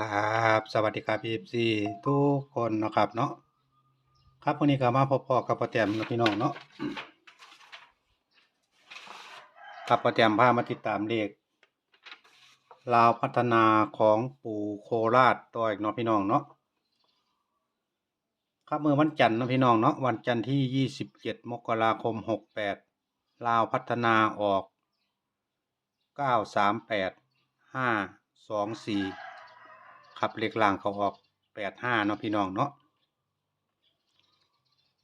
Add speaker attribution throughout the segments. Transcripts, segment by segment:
Speaker 1: ครับสวัสดีครับ FC ทุกคนนะครับเนาะครับวันนี้ก็มาพบพ่อกับป้าแตมนพี่น้องเนาะครับป้าแตมพามาติดตามเลขลาวพัฒนาของปู่โคราชต่ออีกเนาะพี่น้องเนาะครับเมื่อวันจันทร์นะพี่น้องเนาะวันจันทร์ที่27มกราคม68ลาวพัฒนาออก938 524 ครับเลขล่างเขาออกแปดห้าเนาะพี่น้องเนาะ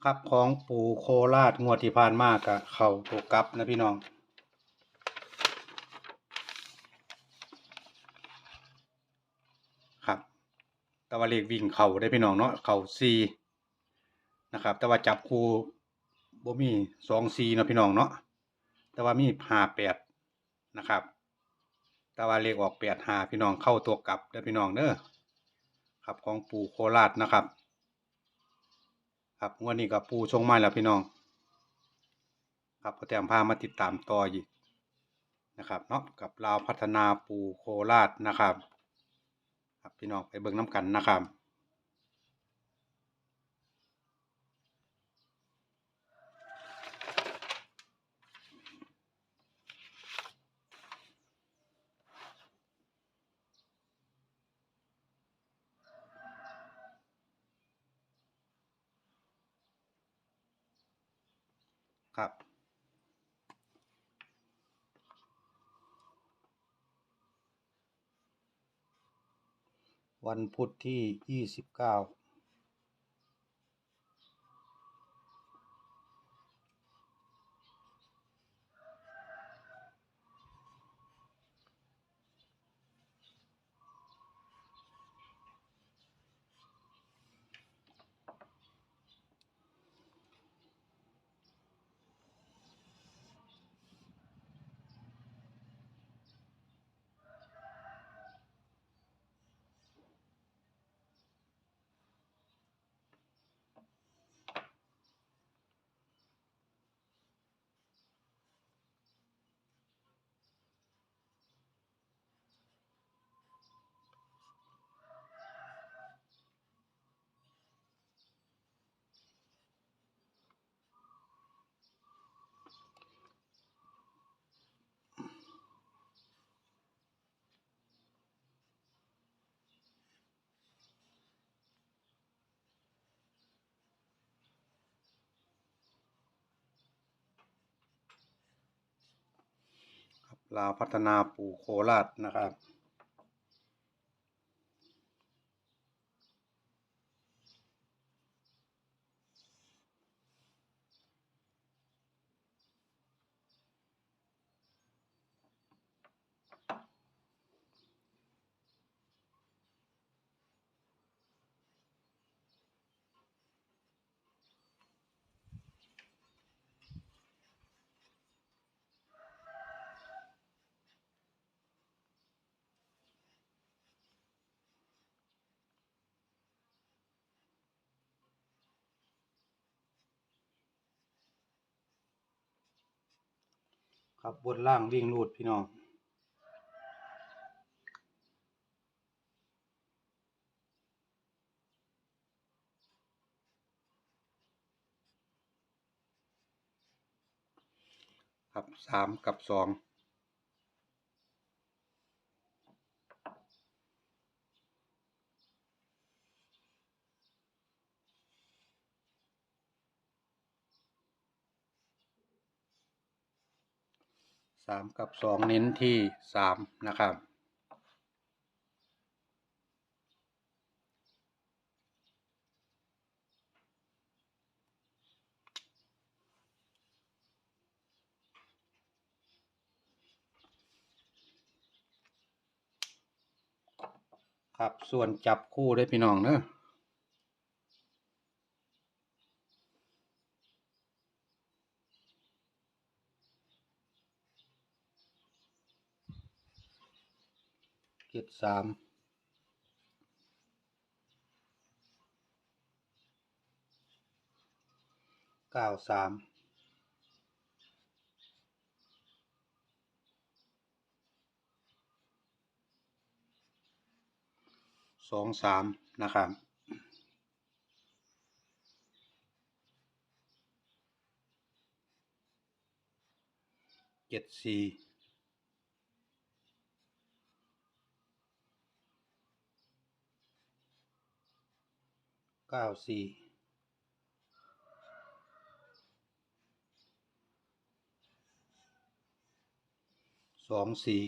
Speaker 1: ครับของปู่โคราชงวดที่ผ่านมากะเขาตัวกลับนะพี่น้องครับแต่ว่าเลขวิ่งเขาได้พี่น้องเนาะเขาซีนะครับแต่ว่าจับคู่บ่มีสองซีเนาะพี่น้องเนาะแต่ว่ามีห้าแปดนะครับ แต่ว่าเลขออกแปดหาพี่น้องเข้าตัวกลับได้พี่น้องเด้อครับของปูโคราชนะครับ ครับงวดนี้กับปูชงไม้แล้วพี่น้อง ครับพอแต้มพามาติดตามต่ออีกนะครับเนาะกับลาวพัฒนาปูโคราชนะครับ ครับพี่น้องไปเบิ่งน้ำกันนะครับ ครับ วันพุธที่ยี่สิบเก้า ลาวพัฒนาปู่โคราชนะครับ ครับบนล่างวิ่งรูดพี่น้องครับสามกับสอง สามกับสองเน้นที่สามนะครับ ครับส่วนจับคู่ได้พี่น้องเนอะเจ็ดสามเก้าสามสองสามนะครับเจ็ดสี่ เก้าสี่สองสี่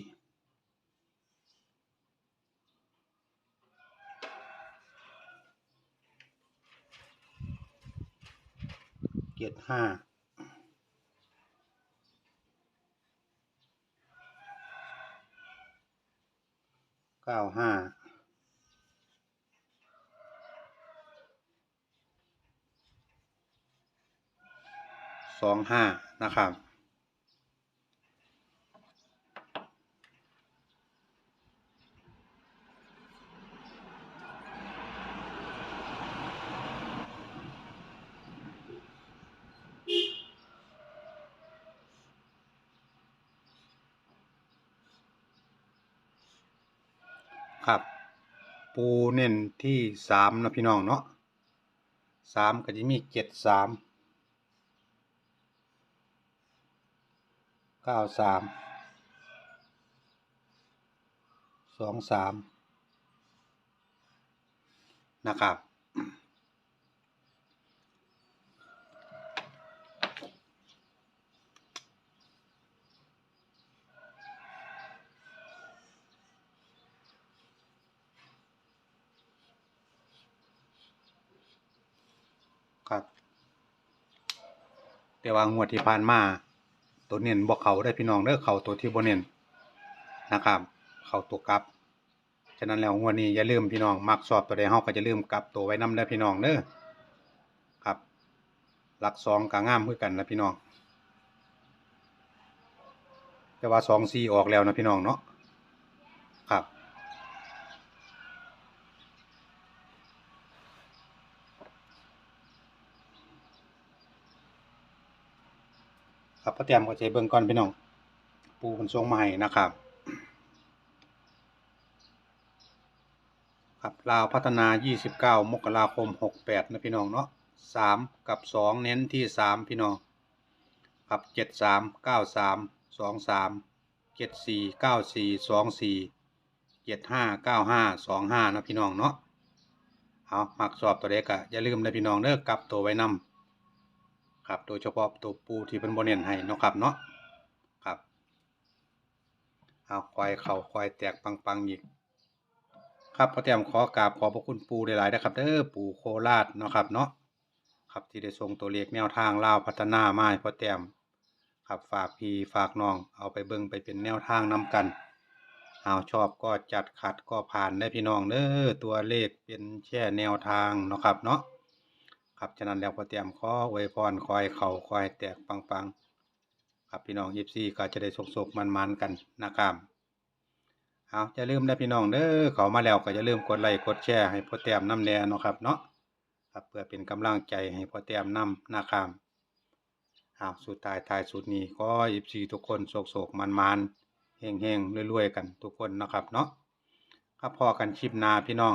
Speaker 1: เจ็ดห้าเก้าห้า สองห้านะครับครับปูเน้นที่สามนะพี่น้องเนาะสามก็จะมีเจ็ดสาม เก้าสามสองสามนะครับ ครับ แต่ว่างวดที่ผ่านมา ตัวเน้นบ่เขาได้พี่น้องเด้อเขาตัวที่บ่เน้นนะครับเขาตัวกลับ ฉะนั้นแล้วงวดนี้อย่าลืมพี่น้องมักสอบตัวใดเฮาก็จะลืมกลับตัวไว้นำได้พี่น้องเด้อครับ หลักสองกางามคือกันนะพี่น้องแต่ว่าสองสี่ออกแล้วนะพี่น้องเนาะครับ ครับพ่อเตรียมก็ใจเบิ่งก่อนพี่น้อง ปูมันทรงมาให้นะครับ ครับลาวพัฒนา 29 มกราคม 68 นะพี่น้องเนาะ3 กับ 2 เน้นที่ 3 พี่น้อง ครับ 73 93 23 74 94 24 75 95 25 นะพี่น้องเนาะ เอาหมักสอบตัวเด็กอะอย่าลืมนะพี่น้องเด้อกลับตัวไว้นำ ครับโดยเฉพาะตัวปูที่เป็นโบเนียนให้นะครับเนาะครับเอาควายเข่าควายแตกปังๆอีกครับพ่อแต้มขอกราบขอบพระคุณปูหลายๆนะครับเด้อปูโคราชเนาะครับเนาะครับที่ได้ส่งตัวเลขแนวทางลาวพัฒนามาให้พ่อแต้มครับฝากพี่ฝากน้องเอาไปเบิ่งไปเป็นแนวทางนำกันเอาชอบก็จัดขัดก็ผ่านได้พี่น้องเด้อตัวเลขเป็นแค่แนวทางเนาะครับเนาะ ครับฉะนั้นแล้วพอเตรียมขออวยพรคอยเข่าคอยแตกปังๆ ครับพี่น้องยิบซี่ก็จะได้สุกๆมันๆกันนะครับเอาอย่าลืมนะพี่น้องเด้อเขามาแล้วก็อย่าลืมกดไลค์กดแชร์ให้พ่อแต้มน้ำแน่เนาะครับเนาะครับเพื่อเป็นกำลังใจให้พ่อแต้มน้ำนะครับเอาสุดท้ายท้ายสุดนี้ก็ยิบซี่ทุกคนโศกๆมันๆเฮงๆรวยๆกันทุกคนนะครับเนาะครับพอกันคลิปนาพี่น้อง